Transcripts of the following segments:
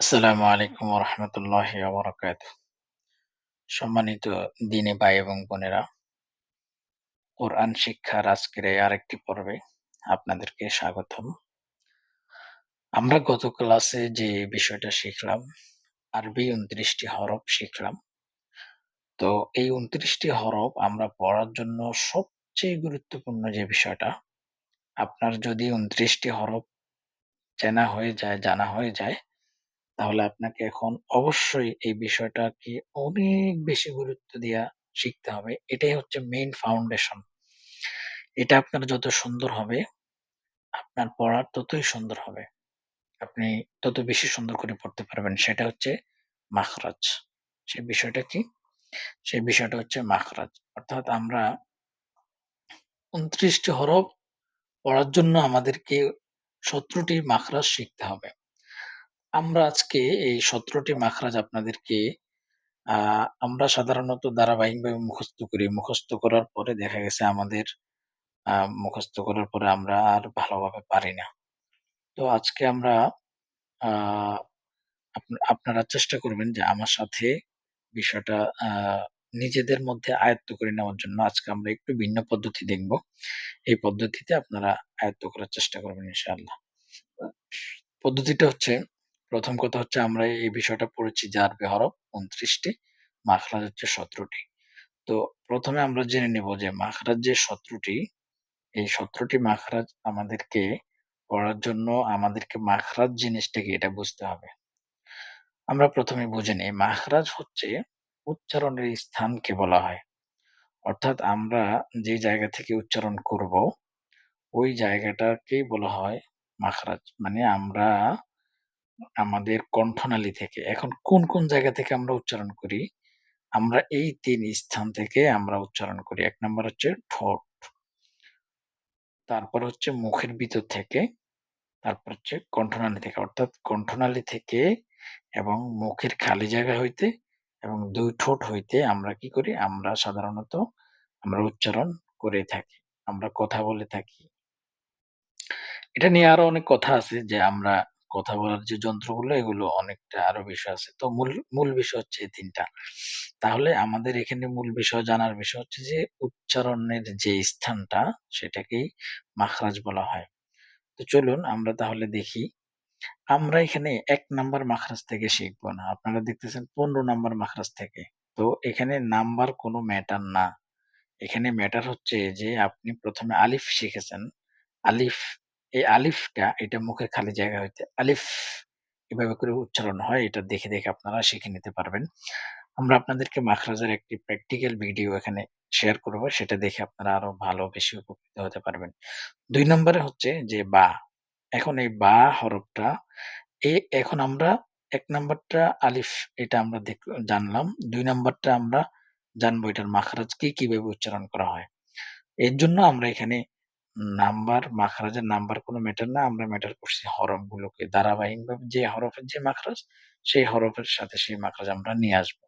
আসসালামু আলাইকুম ওরহমতুল্লাহি ওবরাকাতুহ। সম্মানিত দিনে ভাই এবং বোনেরা, কোরআন শিক্ষার আজকের এই আরেকটি পর্বে আপনাদেরকে স্বাগতম। আমরা গত ক্লাসে যে বিষয়টা শিখলাম, আরবি উনত্রিশটি হরফ শিখলাম। তো এই উনত্রিশটি হরফ আমরা পড়ার জন্য সবচেয়ে গুরুত্বপূর্ণ যে বিষয়টা, আপনার যদি উনত্রিশটি হরফ চেনা হয়ে যায়, জানা হয়ে যায়, তাহলে আপনাকে এখন অবশ্যই এই বিষয়টাকে অনেক বেশি গুরুত্ব দিয়া শিখতে হবে। এটাই হচ্ছে মেইন ফাউন্ডেশন। এটা আপনার যত সুন্দর হবে, আপনার পড়া ততই সুন্দর হবে। আপনি তত বেশি সুন্দর করে পড়তে পারবেন। সেটা হচ্ছে মাখরাজ। সেই বিষয়টা কি? সেই বিষয়টা হচ্ছে মাখরাজ। অর্থাৎ আমরা ২৯ টি হরফ পড়ার জন্য আমাদেরকে ১৭ টি মাখরাজ শিখতে হবে। আমরা আজকে এই ১৭ টি মাখরাজ আপনাদেরকে আ আমরা সাধারণত ধারাবাহিকভাবে মুখস্থ করি। মুখস্থ করার পরে দেখা গেছে আমাদের মুখস্থ করার পরে আমরা আর ভালোভাবে পারি না। তো আজকে আমরা আ আপনা আপনারা চেষ্টা করবেন যে আমার সাথে বিষয়টা নিজেদের মধ্যে আয়ত্ত করে নেওয়ার জন্য আজকে আমরা একটু ভিন্ন পদ্ধতি দেখব। এই পদ্ধতিতে আপনারা আয়ত্ত করার চেষ্টা করবেন ইনশাআল্লাহ। পদ্ধতিটা হচ্ছে, ১ম কথা হচ্ছে আমরা এই বিষয়টা পড়েছি যে আরবি হরফ ২৯ টি, মাখরাজ হচ্ছে ১৭ টি। তো প্রথমে আমরা জেনে নেব যে মাখরাজ যে ১৭ টি, এই ১৭ টি মাখরাজ আমাদেরকে পড়ার জন্য আমাদেরকে মাখরাজ জিনিসটাকে এটা বুঝতে হবে। আমরা ১ম এ বুঝে নেই মাখরাজ হচ্ছে উচ্চারণের স্থানকে বলা হয়। অর্থাৎ আমরা যে জায়গা থেকে উচ্চারণ করব, ওই জায়গাটাকেই বলা হয় মাখরাজ। মানে আমরা আমাদের কণ্ঠনালী থেকে এখন কোন, কোন জায়গা থেকে আমরা উচ্চারণ করি? আমরা এই ৩ স্থান থেকে আমরা উচ্চারণ করি। ১ নাম্বার হচ্ছে ঠোঁট। তারপর হচ্ছে মুখের ভিতর থেকে, তারপর হচ্ছে কণ্ঠনালী থেকে। অর্থাৎ কণ্ঠনালী থেকে এবং মুখের খালি জায়গা হইতে এবং ২ ঠোঁট হইতে আমরা কি করি? আমরা সাধারণত আমরা উচ্চারণ করে থাকি। আমরা কথা বলে থাকি। এটা নিয়ে আরও অনেক কথা আছে যে আমরা কথা বলার যে যন্ত্রগুলো এগুলো অনেকটা আরও বিষয় আছে। তো মূল, মূল বিষয় হচ্ছে এই ৩ টা। তাহলে আমাদের এখানে মূল বিষয় জানার বিষয় হচ্ছে যে উচ্চারণের যে স্থানটা সেটাকেই মাখরাজ বলা হয়। তো চলুন আমরা তাহলে দেখি। আমরা এখানে এক নাম্বার মাখরাজ থেকে শিখব না। আপনারা দেখতেছেন ১৫ নাম্বার মাখরাজ থেকে। তো এখানে নাম্বার কোনো ম্যাটার না। এখানে ম্যাটার হচ্ছে যে আপনি প্রথমে আলিফ শিখেছেন। আলিফ, এই আলিফটা এটা মুখের খালি জায়গা হইতে আলিফ এভাবে করে উচ্চারণ হয়। এটা দেখে, দেখে আপনারা শিখে নিতে পারবেন। আমরা আপনাদেরকে মাখরাজের একটি প্র্যাকটিক্যাল ভিডিও এখানে শেয়ার করব। সেটা দেখে আপনারা আরও ভালো বেশি উপকৃত হতে পারবেন। দুই নম্বরে হচ্ছে যে বা। এখন এই বা হরফটা এ এখন আমরা এক নম্বরটা আলিফ এটা আমরা জানলাম। দুই নাম্বারটা আমরা জানব এটার মাখরাজ কি, কীভাবে উচ্চারণ করা হয়। এর জন্য আমরা এখানে নাম্বার, মাখরাজের নাম্বার কোনো ম্যাটার না। আমরা ম্যাটার করছি হরফগুলোকে ধারাবাহিকভাবে যে হরফের যে মাখরাজ, সেই হরফের সাথে সেই মাখরাজ আমরা নিয়ে আসব।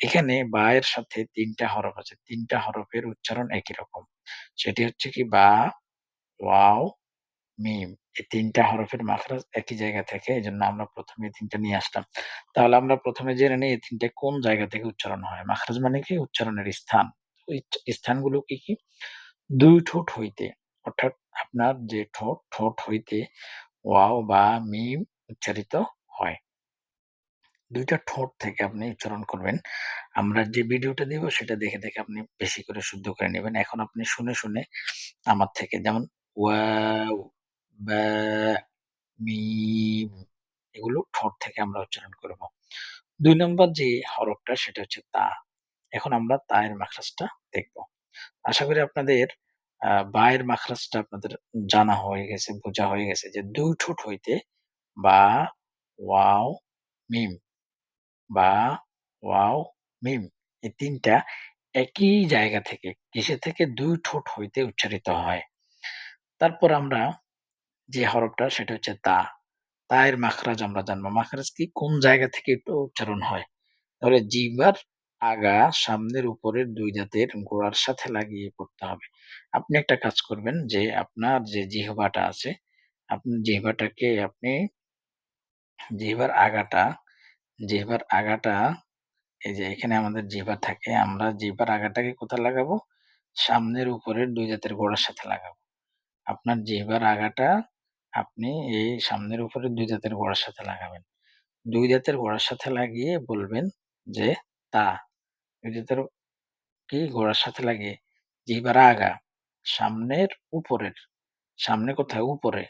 এখানে বায়ের সাথে তিনটা হরফ আছে। তিনটা হরফের উচ্চারণ একই রকম। সেটি হচ্ছে কি বা, ওয়াও, মিম। এই তিনটা হরফের মাখরাজ একই জায়গা থেকে। এই জন্য আমরা ১ম এ ৩ নিয়ে আসলাম। তাহলে আমরা প্রথমে জেনে নিই এই ৩ টা কোন জায়গা থেকে উচ্চারণ হয়। মাখরাজ মানে কি? উচ্চারণের স্থান। স্থানগুলো কি, কি? দুই ঠোঁট হইতে অর্থাৎ আপনার যে ঠোঁট, ঠোঁট হইতে ওয়াও বা মিম উচ্চারিত হয়। ২ টা ঠোঁট থেকে আপনি উচ্চারণ করবেন। আমরা যে ভিডিওটা দিব সেটা দেখে, দেখে আপনি বেশি করে শুদ্ধ করে নিবেন। এখন আপনি শুনে, শুনে আমার থেকে যেমন ওয়াও, বা, মিম এগুলো ঠোঁট থেকে আমরা উচ্চারণ করব। দুই নম্বর যে হরফটা সেটা হচ্ছে তা। এখন আমরা তা এর মাখরাজটা দেখব। আশা করি আপনাদের আ বা এর মাখরাজটা আপনাদের জানা হয়ে গেছে, বোঝা হয়ে গেছে যে দুই ঠোঁট হইতে বা, ওয়াও, মিম। বা, ওয়াও, মিম। এই তিনটা একই জায়গা থেকে, কিসে থেকে? দুই ঠোঁট হইতে উচ্চারিত হয়। তারপর আমরা যে হরফটা সেটা হচ্ছে তা। তায়ের মাখরাজ আমরা জানব। মাখরাজ কি? কোন জায়গা থেকে উচ্চারণ হয়। তাহলে জিহ্বার আগা সামনের উপরের ২ দাঁতের গোড়ার সাথে লাগিয়ে পড়তে হবে। আপনি একটা কাজ করবেন যে আপনার যে জিহ্বাটা আছে, আপনি জিহ্বাটাকে আপনি জিহ্বার আগাটা জিহ্বার আগাটা এই যে এখানে আমাদের জিহ্বা থাকে। আমরা জিহ্বার আগাটাকে কোথায় লাগাবো? সামনের উপরের ২ দাঁতের গোড়ার সাথে লাগাবো। আপনার জিহ্বার আগাটা আপনি এই সামনের উপরের ২ দাঁতের গোড়ার সাথে লাগাবেন। ২ দাঁতের গোড়ার সাথে লাগিয়ে বলবেন যে তা। ২ দাঁতের কি গোড়ার সাথে লাগিয়ে জিহ্বার আগা সামনের উপরের, সামনে কোথায়? উপরে।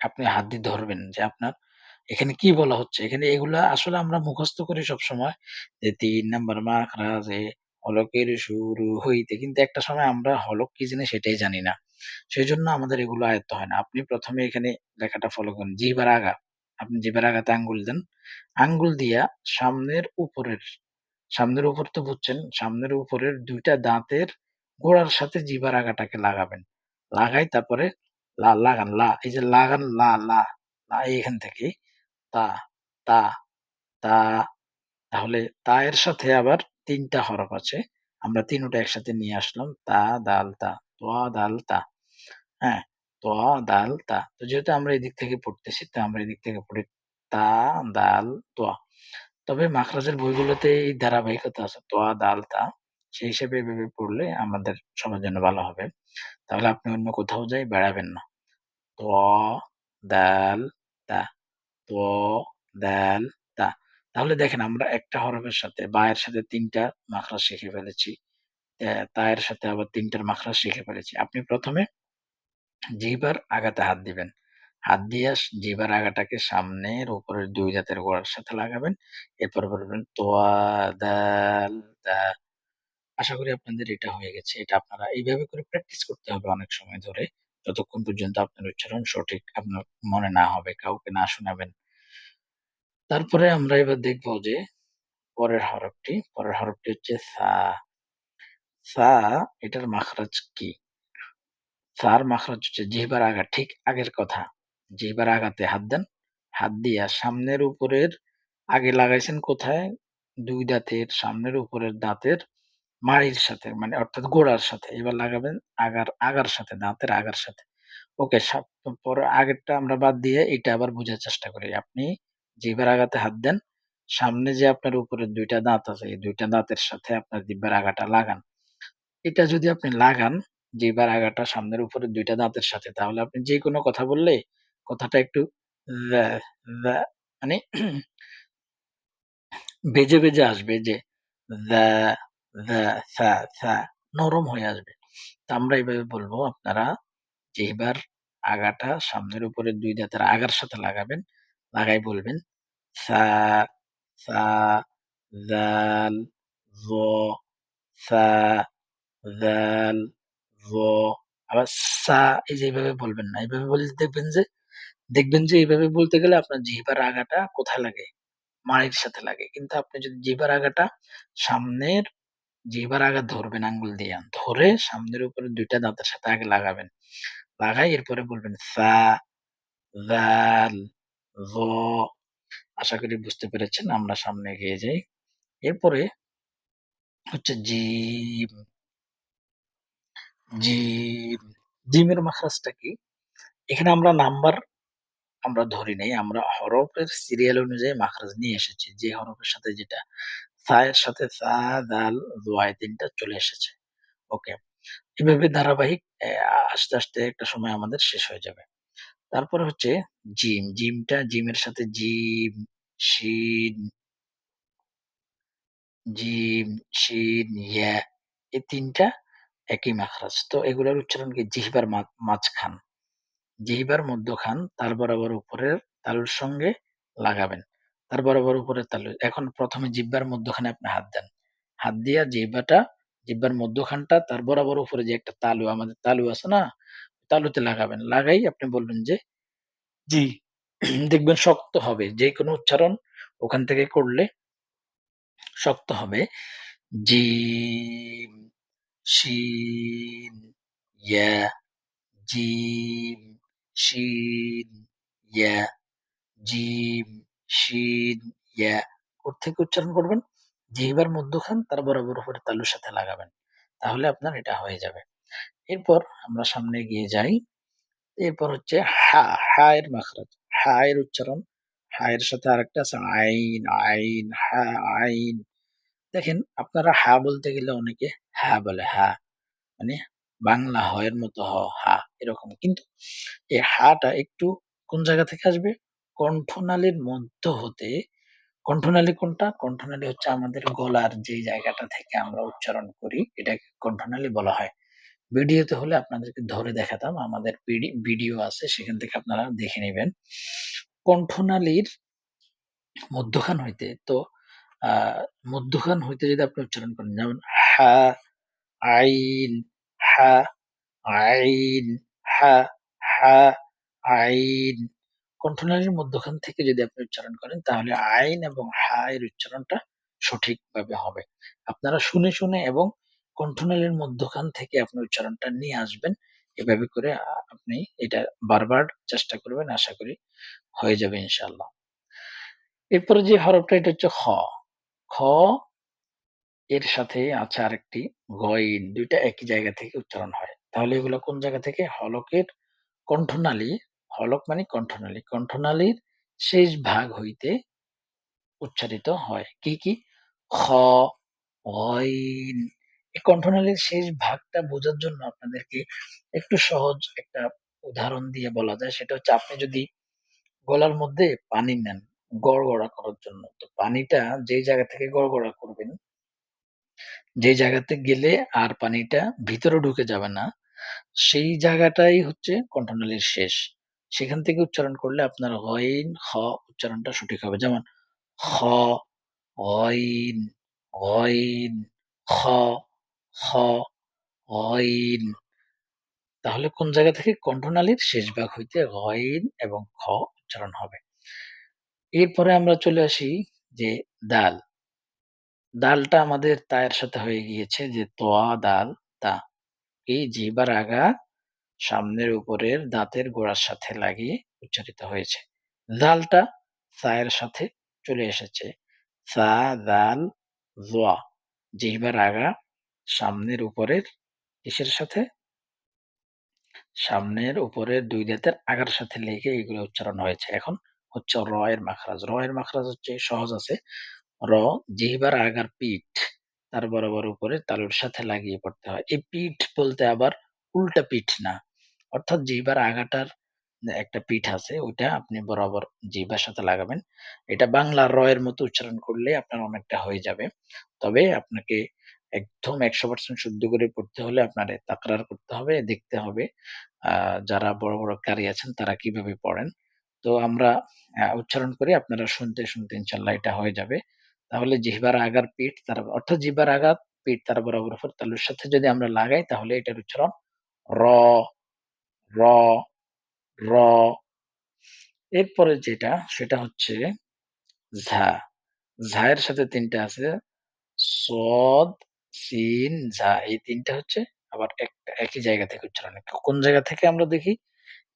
আপনি হাত দিয়ে ধরবেন যে আপনার এখানে কি বলা হচ্ছে? এখানে এগুলা আসলে আমরা মুখস্থ করি সবসময় যে ৩ নাম্বার মাখরাজে হলকের শুরু হইতে। কিন্তু একটা সময় আমরা হলক কি জিনিস সেটাই জানি না। সেই জন্য আমাদের এগুলো আয়ত্ত হয় না। আপনি প্রথমে এখানে লেখাটা ফলো করেন। জিহ্বার আগা। আপনি জিহ্বার আগাতে আঙ্গুল দেন। আঙ্গুল দিয়া সামনের উপরের, সামনের উপর তো বুঝছেন, সামনের উপরের দুইটা দাঁতের গোড়ার সাথে জিহ্বার আগাটাকে লাগাবেন। লাগাই তারপরে লা লাগান লা এই যে লাগান লা লা লা এখান থেকে তা তা তা তাহলে তা এর সাথে আবার তিনটা হরফ আছে। আমরা ৩ ওটা একসাথে নিয়ে আসলাম। তা, দাল, তা। তোয়া, দাল, তা। হ্যাঁ? তোয়া, দাল, তা। তো যেহেতু আমরা এদিক থেকে পড়তেছি, তো আমরা এদিক থেকে পড়ি তা, দাল, তোয়া। তবে মাখরাজের বইগুলোতে এই ধারাবাহিকতা আছে। তোয়া, দাল, তা। সেই হিসেবে এভাবে পড়লে আমাদের সবার জন্য ভালো হবে। তাহলে আপনি অন্য কোথাও যাই বেড়াবেন না। ত, দাল, তা। ত, দাল, তা। তাহলে দেখেন আমরা একটা হরফের সাথে বায়ের সাথে ৩ টা মাখরাজ শিখে ফেলেছি। তায়ের সাথে আবার ৩ টার মাখরাজ শিখে ফেলেছি। আপনি ১ম এ জিহ্বার আগাতে হাত দিবেন। হাত দিয়ে জিহ্বার আগাটাকে সামনের উপরের দুই দাঁতের গোড়ার সাথে লাগাবেন। এরপর বলবেন তোয়া, দাল, তা। আশা করি আপনাদের এটা হয়ে গেছে। এটা আপনারা এইভাবে করে প্র্যাকটিস করতে হবে অনেক সময় ধরে। যতক্ষণ পর্যন্ত আপনার উচ্চারণ সঠিক আপনার মনে না হবে, কাউকে না শোনাবেন। তারপরে আমরা এবার দেখব যে পরের হরফটি, পরের হরফটি হচ্ছে সা। সা এটার মাখরাজ কি? সার মাখরাজ হচ্ছে জিহ্বার আগা ঠিক আগের কথা। জিহ্বার আগাতে হাত দেন। হাত দিয়া সামনের উপরের আগে লাগাইছেন কোথায়? দুই দাঁতের সামনের উপরের দাঁতের মাড়ির সাথে মানে অর্থাৎ গোড়ার সাথে। এবার লাগাবেন আগার আগার সাথে, দাঁতের আগার সাথে। ওকে পরে আগেরটা আমরা বাদ দিয়ে এটা আবার বোঝার চেষ্টা করি। আপনি জিহ্বার আগাতে হাত দেন। সামনে যে আপনার উপরের দুইটা দাঁত আছে, এই দুইটা দাঁতের সাথে আপনার জিহ্বার আগাটা লাগান। এটা যদি আপনি লাগান, জিহ্বার আগাটা সামনের উপরের দুইটা দাঁতের সাথে, তাহলে আপনি যে কোনো কথা বললে কথাটা একটু মানে বেজে, বেজে আসবে যে নরম হয়ে আসবে। তা আমরা এভাবে বলব আপনারা জিহ্বার আগাটা সামনের উপরে ২ দাঁতের আগার সাথে লাগাবেন। লাগাই বলবেন সা, সা, জাল, জ, সা, জাল, জ আবার সা এই যে এভাবে বলবেন না। এভাবে বললে দেখবেন যে দেখবেন যে এভাবে বলতে গেলে আপনার জিহ্বার আগাটা কোথায় লাগে? মাড়ির সাথে লাগে। কিন্তু আপনি যদি জিহ্বার আগাটা সামনের জিহ্বার আগা ধরবেন আঙ্গুল দিয়ে ধরে সামনের উপরে দুইটা দাঁতের সাথে আগে লাগাবেন। লাগাই এরপরে বলবেন সা, জ আশা করি বুঝতে পেরেছেন। আমরা সামনে এগিয়ে যাই। এরপরে হচ্ছে জিম। জিম। জিমের মাখরাজটা কি? এখানে আমরা নাম্বার আমরা ধরি নাই। আমরা হরফের সিরিয়াল অনুযায়ী মাখরাজ নিয়ে এসেছি। যে হরফের সাথে যেটা সা এর সাথে সা, দাল, দোয়া এই ৩ টা চলে এসেছে। ওকে। এভাবে ধারাবাহিক আস্তে, আস্তে একটা সময় আমাদের শেষ হয়ে যাবে। তারপরে হচ্ছে জিম। জিমটা জিমের সাথে জিম, শিন জিম, শিন, ইয়া এই ৩ টা একই মাখরাজ। তো এগুলোর উচ্চারণ কি জিহ্বার মাঝখান। জিহ্বার মধ্যখান তার বরাবর উপরের তালুর সঙ্গে লাগাবেন। তার বরাবর উপরের তালু। এখন ১ম এ জিহ্বার মধ্যখানে আপনি হাত দেন। হাত দিয়া জিহ্বাটা জিব্বার মধ্যখানটা তার বরাবর উপরে যে একটা তালু আমাদের তালু আছে না? তালুতে লাগাবেন। লাগাই আপনি বলবেন যে জি। দেখবেন শক্ত হবে। যে কোনো উচ্চারণ ওখান থেকে করলে শক্ত হবে। জিম, শিন, ইয়া, জিম, শিন, ইয়া, জিম, শিন, ইয়া কোত্থেকে উচ্চারণ করবেন? জিহ্বার মধ্যখান তার বরাবর উপরে তালুর সাথে লাগাবেন। তাহলে আপনার এটা হয়ে যাবে। এরপর আমরা সামনে গিয়ে যাই। এরপর হচ্ছে হা, হা এর মাখরাজ। হা এর উচ্চারণ। হা এর সাথে আরেকটা আছে আইন, আইন, হা, আইন। দেখেন আপনারা হা বলতে গেলে অনেকে হা বলে হা। মানে বাংলা হ এর মতো হ, হা এরকম। কিন্তু এই হাটা একটু কোন জায়গা থেকে আসবে? কণ্ঠনালীর মধ্য হতে কণ্ঠনালী কোনটা? কণ্ঠনালী হচ্ছে আমাদের গলার যে জায়গাটা থেকে আমরা উচ্চারণ করি এটাকে কণ্ঠনালী বলা হয়। ভিডিওতে হলে আপনাদেরকে ধরে দেখাতাম। আমাদের ভিডিও আছে সেখান থেকে আপনারা দেখে নেবেন কণ্ঠনালীর মধ্যখান হইতে তো মধ্যখান হইতে যদি আপনি উচ্চারণ করেন যেমন হা, আইন, হা, আইন, হা, হা, আইন। কণ্ঠনালীর মধ্যখান থেকে যদি আপনি উচ্চারণ করেন তাহলে আইন এবং হা এর উচ্চারণটা সঠিকভাবে হবে। আপনারা শুনে, শুনে এবং কণ্ঠনালীর মধ্যখান থেকে আপনি উচ্চারণটা নিয়ে আসবেন। এভাবে করে আপনি এটা বারবার চেষ্টা করবেন। আশা করি হয়ে যাবে ইনশাআল্লাহ। এরপরে যে হরফটা এটা হচ্ছে খ। খ এর সাথে আছে আরেকটি গইন। ২ টা একই জায়গা থেকে উচ্চারণ হয়। তাহলে এগুলো কোন জায়গা থেকে? হলকের কণ্ঠনালী, হলক মানে কণ্ঠনালী। কণ্ঠনালীর শেষ ভাগ হইতে উচ্চারিত হয়। কি, কি? খ, গইন। এই কণ্ঠনালীর শেষ ভাগটা বোঝার জন্য আপনাদেরকে একটু সহজ একটা উদাহরণ দিয়ে বলা যায়। সেটা হচ্ছে আপনি যদি গলার মধ্যে পানি নেন গড়গড়া করার জন্য। তো পানিটা যে জায়গা থেকে গড়গড়া করবেন যে জায়গাতে গেলে আর পানিটা ভিতরে ঢুকে যাবে না, সেই জায়গাটাই হচ্ছে কণ্ঠনালীর শেষ। সেখান থেকে উচ্চারণ করলে আপনার গইন, খ উচ্চারণটা সঠিক হবে। যেমন খ, গইন, গইন, খ, খ, গইন। তাহলে কোন জায়গা থেকে? কণ্ঠনালীর শেষ ভাগ হইতে গইন এবং খ উচ্চারণ হবে। এরপরে আমরা চলে আসি যে দাল। দালটা আমাদের তায়ের সাথে হয়ে গিয়েছে যে তোয়া, দাল, তা। এই জিহ্বার আগা সামনের উপরের দাঁতের গোড়ার সাথে লাগিয়ে উচ্চারিত হয়েছে। দালটা সায়ের সাথে চলে এসেছে। সা, দাল, জোয়া। জিহ্বার আগা সামনের উপরের কিসের সাথে? সামনের উপরের দুই দাঁতের আগার সাথে লেগে এগুলো উচ্চারণ হয়েছে। এখন হচ্ছে র এর মাখরাজ। র এর মাখরাজ হচ্ছে সহজ আছে। র জিহ্বার আগার পিঠ তার বরাবর উপরে তালুর সাথে লাগিয়ে পড়তে হয়। এই পিঠ বলতে আবার উল্টা পিঠ না। অর্থাৎ জিহ্বার আগাটার একটা পিঠ আছে ওইটা আপনি বরাবর জিহ্বার সাথে লাগাবেন। এটা বাংলা র এর মতো উচ্চারণ করলে আপনার অনেকটা হয়ে যাবে। তবে আপনাকে একদম ১০০% শুদ্ধ করে পড়তে হলে আপনার তাকরার করতে হবে, দেখতে হবে যারা বড়, বড় কারি আছেন তারা কীভাবে পড়েন। তো আমরা উচ্চারণ করি আপনারা শুনতে, শুনতে ইনশাআল্লাহ এটা হয়ে যাবে। তাহলে জিহ্বার আগার পিঠ তার অর্থাৎ জিহ্বার আগা পিঠ তার বরাবর উপর তালুর সাথে যদি আমরা লাগাই তাহলে এটার উচ্চারণ র, র, র। এরপরে যেটা সেটা হচ্ছে ঝা। ঝা এর সাথে ৩ টা আছে সদ, সিন, ঝা। এই তিনটা হচ্ছে আবার একটা একই জায়গা থেকে উচ্চারণ কোন জায়গা থেকে আমরা দেখি?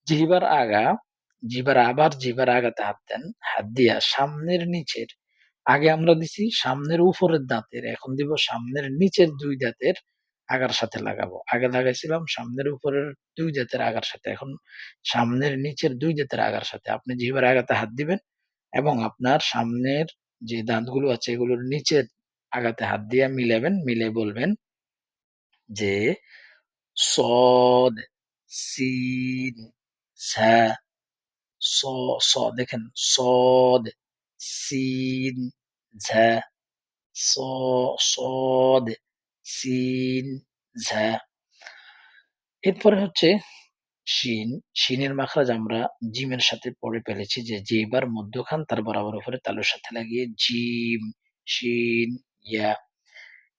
জিহ্বার আগা, জিহ্বার আবার জিহ্বার আগাতে হাত দেন। হাত দিয়া সামনের নিচের আগে আমরা দিছি সামনের উপরের দাঁতের, এখন দিব সামনের নিচের দুই দাঁতের আগার সাথে লাগাবো। আগে লাগাইছিলাম সামনের উপরের দুই দাঁতের আগার সাথে। এখন সামনের নিচের দুই দাঁতের আগার সাথে। আপনি জিহ্বার আগাতে হাত দিবেন এবং আপনার সামনের যে দাঁতগুলো আছে এগুলোর নিচের আগাতে হাত দিয়ে মিলাবেন, মিলে বলবেন যে সদ, সিন, ঝা, স, স দেখেন সদ, সিন, ঝা, সদ, সিন, ঝা। এরপরে হচ্ছে শিন। শিনের মাখরাজ আমরা জিমের সাথে পড়ে ফেলেছি যে জিহ্বার মধ্যখান তার বরাবর উপরে তালুর সাথে লাগিয়ে জিম, শিন, ইয়া।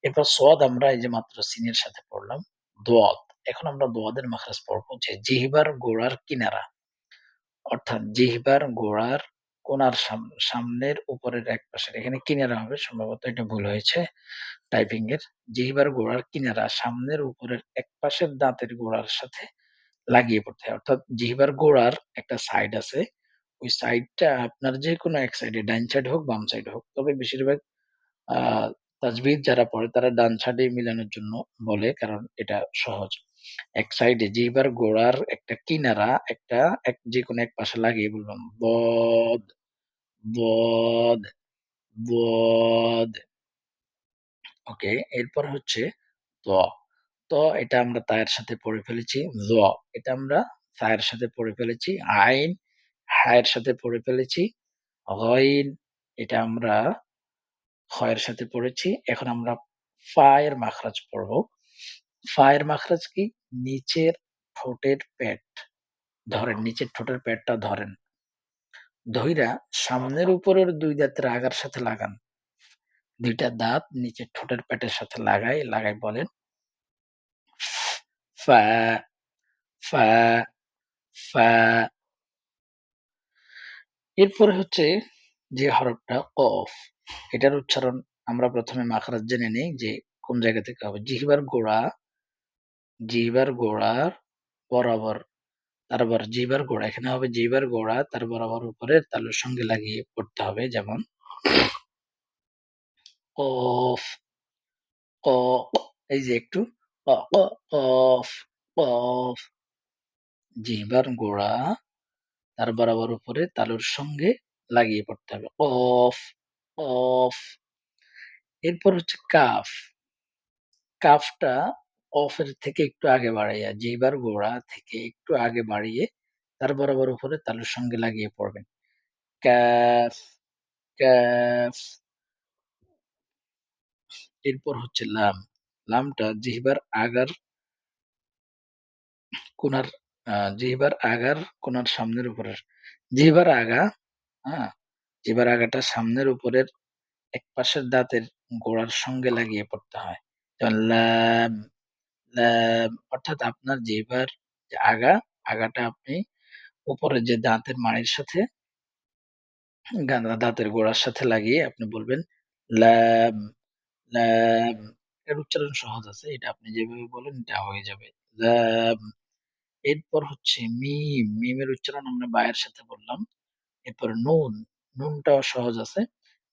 এরপর সদ আমরা এই যে মাত্র সিনের সাথে পড়লাম। দোয়াদ। এখন আমরা দোয়াদের মাখরাজ পড়ব যে জিহ্বার গোড়ার কিনারা অর্থাৎ জিহ্বার গোড়ার সাম সামনের উপরের এক পাশের এখানে কিনারা হবে সম্ভবত এটা ভুল হয়েছে টাইপিং এর। জিহ্বার গোড়ার কিনারা সামনের উপরের এক পাশের দাঁতের গোড়ার সাথে লাগিয়ে পড়তে হয়। অর্থাৎ জিহ্বার গোড়ার একটা সাইড আছে। ওই সাইডটা আপনার যে কোনো এক সাইডে ডাইন সাইড হোক, বাম সাইড হোক। তবে বেশিরভাগ তাজবিদ যারা পড়ে তারা ডান সাইডে মিলানোর জন্য বলে কারণ এটা সহজ। এক সাইডে জিহ্বার গোড়ার একটা কিনারা একটা এক যেকোনো এক পাশে লাগিয়ে বললাম বদ, বদ বদ। ওকে এরপর হচ্ছে ত। ত এটা আমরা তায়ের সাথে পড়ে ফেলেছি জ। এটা আমরা তায়ের সাথে পড়ে ফেলেছি আইন হায়ের সাথে পড়ে ফেলেছি গইন। এটা আমরা খয়ের সাথে পড়েছি। এখন আমরা ফায়ের মাখরাজ পড়ব। ফায়ের মাখরাজ কি? নিচের ঠোঁটের পেট ধরেন, নিচের ঠোঁটের পেটটা ধরেন। ধইরা সামনের উপরের দুই দাঁতের আগার সাথে লাগান। দুইটা দাঁত নিচের ঠোঁটের পেটের সাথে লাগাই লাগাই বলেন, ফা ফা ফা। এরপরে হচ্ছে যে হরফটা কফ। এটার উচ্চারণ আমরা প্রথমে মাখরাজ জেনে নেই যে কোন জায়গা থেকে হবে। জিহিবার গোড়া, জিহিবার গোড়ার বরাবর, তারপর জিবার গোড়া, এখানে হবে জিবার গোড়া, তার বরাবর উপরে তালুর সঙ্গে লাগিয়ে পড়তে হবে, যেমন কফ, ক, এই যে একটু কফ কফ। জিহ্বার গোড়া, তার বরাবর উপরে তালুর সঙ্গে লাগিয়ে পড়তে হবে, কফ। কফ এরপর হচ্ছে কাফ কাফটা কফের থেকে একটু আগে বাড়াইয়া জিহ্বার গোড়া থেকে একটু আগে বাড়িয়ে তার বরাবর উপরে তালুর সঙ্গে লাগিয়ে পড়বেন। কাফ কাফ এরপর হচ্ছে লাম লামটা জিহ্বার আগার কোনার জিহ্বার আগার কোনার সামনের উপরের জিহ্বার আগা হ্যাঁ জিহ্বার আগাটা সামনের উপরের এক পাশের দাঁতের গোড়ার সঙ্গে লাগিয়ে পড়তে হয়। যেমন অর্থাৎ আপনার জিহ্বার যে আগা, আগাটা আপনি উপরে যে দাঁতের মাড়ির সাথে দাঁতের গোড়ার সাথে লাগিয়ে আপনি বলবেন লাম লাম। এর উচ্চারণ সহজ আছে, এটা আপনি যেভাবে বলেন এটা হয়ে যাবে। লাম। এরপর হচ্ছে মিম, মিমের উচ্চারণ আমরা বায়ের সাথে বললাম। এরপর নুন নুনটাও সহজ আছে।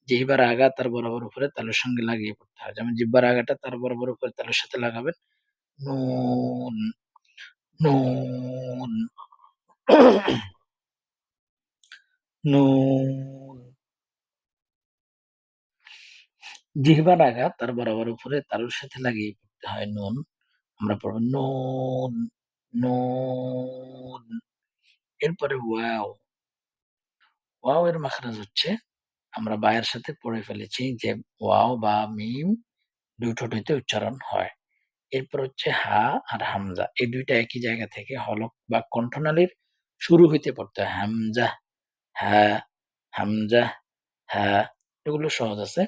জিহ্বার আগা, তার বরাবর উপরে তালুর সঙ্গে লাগিয়ে পড়তে হয়। যেমন জিহ্বার আগাটা, তার বরাবর উপরে তালুর সাথে লাগাবেন। নুন নুন নুন। জিহ্বার আগা, তার বরাবর উপরে তালুর সাথে লাগিয়ে পড়তে হয় নুন। আমরা পড়ব নুন নুন। এরপরে ওয়াও। ওয়াও এর মাখরাজ হচ্ছে, আমরা বায়ের সাথে পড়ে ফেলেছি যে ওয়াও বা মিম ঠোঁট উচ্চারণ হয়। এরপর হচ্ছে হা আর হামজা, এই দুইটা একই জায়গা থেকে হলক বা কণ্ঠনালীর শুরু হইতে পড়তে হয়। হামজা, হা হামজা, হা, এগুলো সহজ আছে।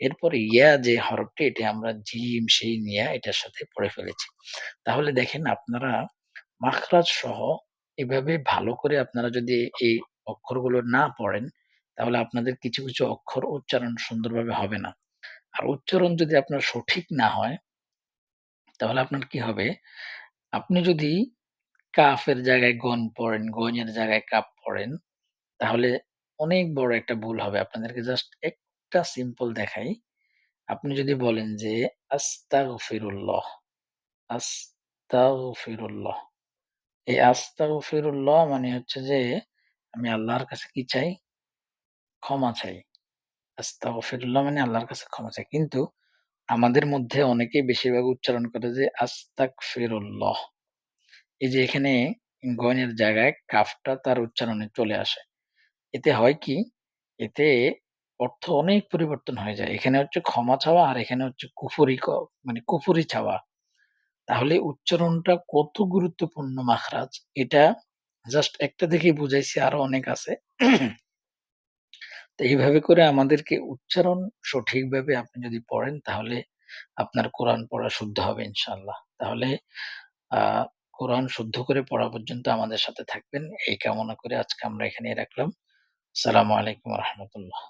এরপর ইয়া যে হরফটি, এটা আমরা জিম, সেই নিয়া এটার সাথে পড়ে ফেলেছি। তাহলে দেখেন আপনারা মাখরাজ সহ এভাবে ভালো করে আপনারা যদি এই অক্ষরগুলো না পড়েন, তাহলে আপনাদের কিছু কিছু অক্ষর উচ্চারণ সুন্দরভাবে হবে না। আর উচ্চারণ যদি আপনার সঠিক না হয়, তাহলে আপনার কি হবে? আপনি যদি কাফের জায়গায় গন পড়েন গনের জায়গায় কাপ পড়েন, তাহলে অনেক বড় একটা ভুল হবে। আপনাদেরকে জাস্ট একটা সিম্পল দেখাই। আপনি যদি বলেন যে, আস্তাগফিরুল্লাহ আস্তাগফিরুল্লাহ। এই আস্তাগফিরুল্লাহ মানে হচ্ছে যে আমি আল্লাহর কাছে কি চাই? ক্ষমা চাই। আস্তাগফিরুল্লাহ মানে আল্লাহর কাছে ক্ষমা চাই। কিন্তু আমাদের মধ্যে অনেকেই বেশিরভাগ উচ্চারণ করে যে আস্তাগফিরুল্লাহ। এই যে এখানে গনের জায়গায় কাফটা তার উচ্চারণে চলে আসে। এতে হয় কি? এতে অর্থ অনেক পরিবর্তন হয়ে যায়। এখানে হচ্ছে ক্ষমা চাওয়া আর এখানে হচ্ছে কুফরি মানে কুফরি চাওয়া। তাহলে উচ্চারণটা কত গুরুত্বপূর্ণ মাখরাজ? এটা জাস্ট একটা দেখেই বুঝাইছি, আরও অনেক আছে। তো এইভাবে করে আমাদেরকে উচ্চারণ সঠিকভাবে আপনি যদি পড়েন, তাহলে আপনার কোরআন পড়া শুদ্ধ হবে ইনশাল্লাহ তাহলে কোরআন শুদ্ধ করে পড়া পর্যন্ত আমাদের সাথে থাকবেন। এই কামনা করে আজকে আমরা এখানে রাখলাম। সালামু আলাইকুম রহমতুল্লাহ।